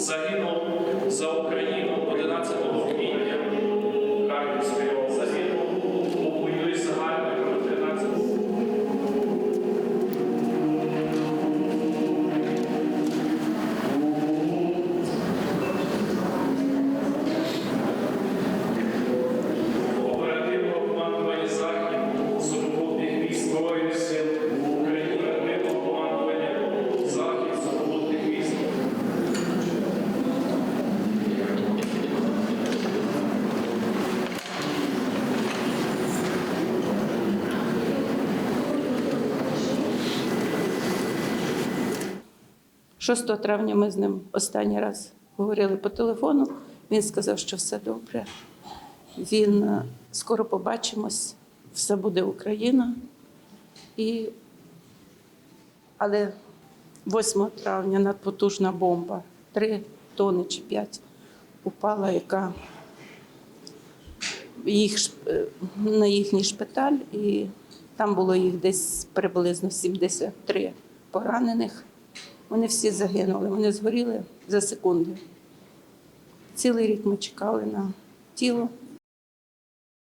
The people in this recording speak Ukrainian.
загинув за Україну 6 травня ми з ним останній раз говорили по телефону. Він сказав, що все добре. Він е, скоро побачимось, все буде Україна. І... Але 8 травня надпотужна бомба, 3 тони чи 5 упала, яка їх, е, на їхній шпиталь, і там було їх десь приблизно 73 поранених. Вони всі загинули, вони згоріли за секунди. Цілий рік ми чекали на тіло.